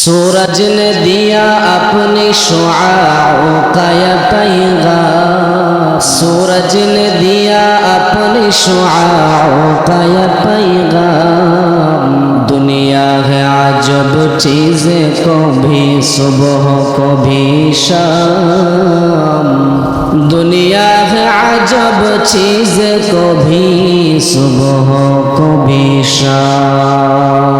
सूरज ने दिया अपनी शुआओं का ये पैगाम सूरज ने दिया अपनी शुआओं का ये पैगाम दुनिया है अजब चीज़ें कभी सुबह कभी शाम दुनिया है अजब चीज़ें कभी सुबह कभी शाम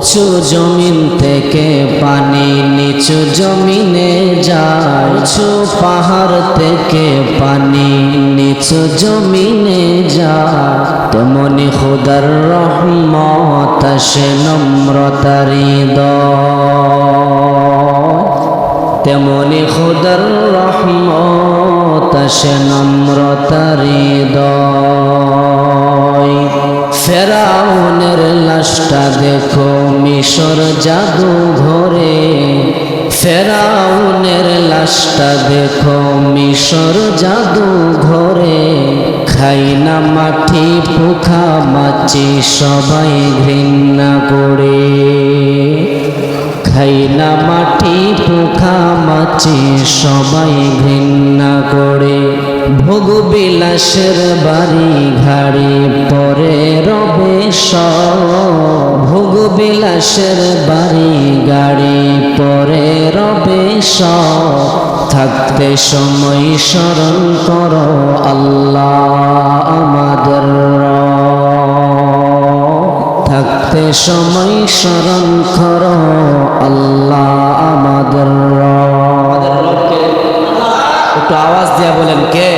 উঁচু জমিন থেকে পানি নিচু জমিনে যায়। উঁচু পাহাড় থেকে পানি নিচু জমিনে যায়। তেমনি খুদার রহমত সে নম্রতারি তেমনি খুদার রহমত সে নম্রতারি দয় দেখো মিশর জাদু ঘরে, ফেরাউনের লাশটা দেখো মিশর জাদু ঘরে। খাই না মাটি, পোখা মাছি, সবাই ঘৃণা করে। খাই না মাটি, পোখা মাছি, সবাই ঘৃণা করে। ভোগ বিলাসের বাড়ি ঘাড়ি পরে রবে ভোগ বিলাসের বাড়ি, গাড়ি পরে রবে থাকতে সময় স্মরণ কর আল্লাহ আমাদের থাকতে সময় স্মরণ কর আল্লাহ আমাদের একটু আওয়াজ দিয়া বলেন, কে?